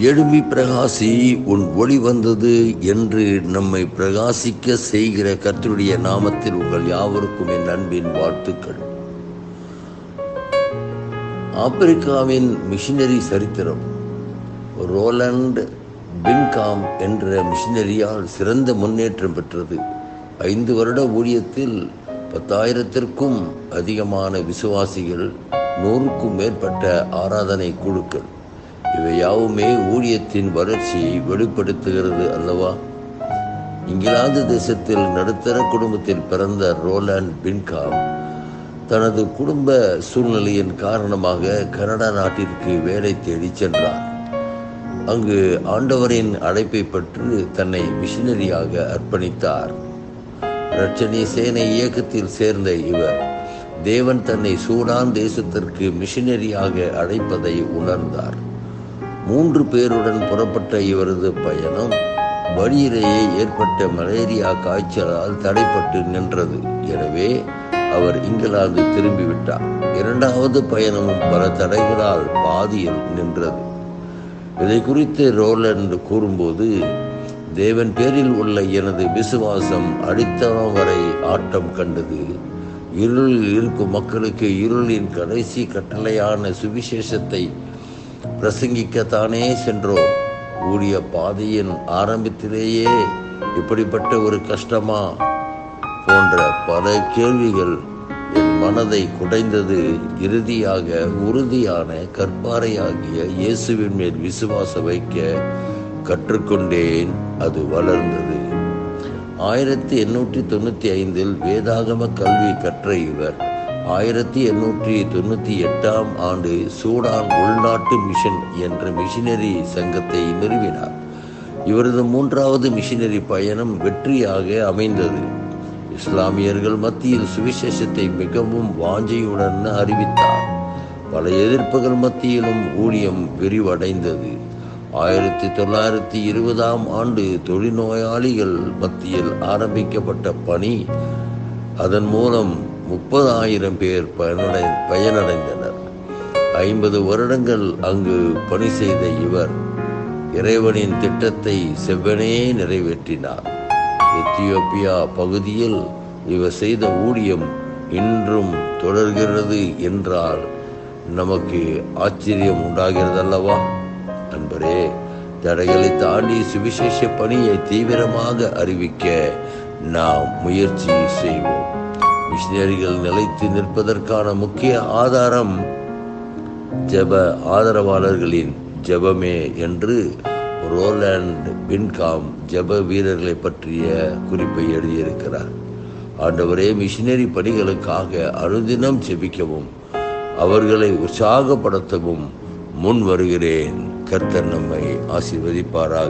எழும்பி பிரகாசி உன் ஒளி வந்தது என்று நம்மை பிரகாசிக்க செய்கிற கர்த்தருடைய நாமத்தில் உங்கள் யாவருக்கும் என் அன்பின் வாழ்த்துக்கள். ஆப்பிரிக்காவின் மிஷினரி சரித்திரம் ரோலண்ட் பின்காம் என்ற மிஷினரியால் சிறந்த முன்னேற்றம் பெற்றது. ஐந்து வருட ஊழியத்தில் பத்தாயிரத்திற்கும் அதிகமான விசுவாசிகள் நூறுக்கும் மேற்பட்ட ஆராதனை குழுக்கள். இவை யாவுமே ஊழியத்தின் வளர்ச்சியை வெளிப்படுத்துகிறது அல்லவா? இங்கிலாந்து தேசத்தில் நடுத்தர குடும்பத்தில் பிறந்த ரோலாண்ட் பின்காம் தனது குடும்ப சூழ்நிலையின் காரணமாக கனடா நாட்டிற்கு வேலை தேடி சென்றார். அங்கு ஆண்டவரின் அழைப்பை பற்று தன்னை மிஷினரியாக அர்ப்பணித்தார். ரட்சணி சேனை இயக்கத்தில் சேர்ந்த இவர் தேவன் தன்னை சூடான் தேசத்திற்கு மிஷினரியாக அழைப்பதை உணர்ந்தார். மூன்று பேருடன் புறப்பட்ட இவரது பயணம் வழியிலேயே ஏற்பட்ட மலேரியா காய்ச்சலால் தடைப்பட்டு நின்றது. எனவே அவர் இங்கிலாந்து திரும்பிவிட்டார். இரண்டாவது பயணமும் பல தடைகளால் பாதியில் நின்றது. இதை குறித்து ரோலண்ட் கூறும்போது தேவன் பேரில் உள்ள எனது விசுவாசம் அடித்தளம் வரை ஆட்டம் கண்டது. இருளில் இருக்கும் மக்களுக்கு இருளின் கடைசி கட்டளையான சுவிசேஷத்தை பிரசங்கிக்கத்தானே சென்றோம். ஊழிய பாதையின் ஆரம்பத்திலேயே இப்படிப்பட்ட ஒரு கஷ்டமா? போன்ற பல கேள்விகள் என் மனதை குடைந்தது இறுதியாக உறுதியான கற்பாறையாகிய இயேசுவின் மேல் விசுவாசம் வைக்க கற்றுக்கொண்டேன். அது வளர்ந்தது. ஆயிரத்தி எண்ணூற்றி தொண்ணூற்றி ஐந்தில் வேதாகம கல்வி கற்ற இவர் ஆயிரத்தி எண்ணூற்றி தொண்ணூற்றி எட்டாம் ஆண்டு சூடான் உள்நாட்டு மிஷன் என்ற மிஷினரி சங்கத்தை நிறுவினார். இவரது மூன்றாவது மிஷினரி பயணம் வெற்றியாக அமைந்தது. இஸ்லாமியர்கள் மத்தியில் சுவிசேஷத்தை மிகவும் வாஞ்சையுடன் அறிவித்தார். பல எதிர்ப்புகள் மத்தியிலும் ஊழியம் விரிவடைந்தது. ஆயிரத்தி தொள்ளாயிரத்தி இருபதாம் ஆண்டு தொழில்நோயாளிகள் மத்தியில் ஆரம்பிக்கப்பட்ட பணி அதன் மூலம் முப்பதாயிரம் பேர் பயனடை பயனடைந்தனர். ஐம்பது வருடங்கள் அங்கு பணி செய்த இவர் இறைவனின் திட்டத்தை செவ்வனே நிறைவேற்றினார். எத்தியோப்பியா பகுதியில் இவர் செய்த ஊழியம் இன்றும் தொடர்கிறது என்றால் நமக்கு ஆச்சரியம் உண்டாகிறது அல்லவா நண்பரே தடைகளை தாண்டி சுவிசேஷ பணியை தீவிரமாக அறிவிக்க நாம் முயற்சி செய்வோம். மிஷினரிகள் நிலைத்து நிற்பதற்கான முக்கிய ஆதாரம் ஜெப ஆதரவாளர்களின் ஜபமே என்று ரோலாண்ட் பின்காம் ஜெப வீரர்களை பற்றிய குறிப்பை எழுதியிருக்கிறார். ஆண்டவரே மிஷினரி பணிகளுக்காக அனுதினம் ஜெபிக்கவும் அவர்களை உற்சாகப்படுத்தவும் முன் வருகிறேன். கர்த்தர் நம்மை ஆசீர்வதிப்பாராக.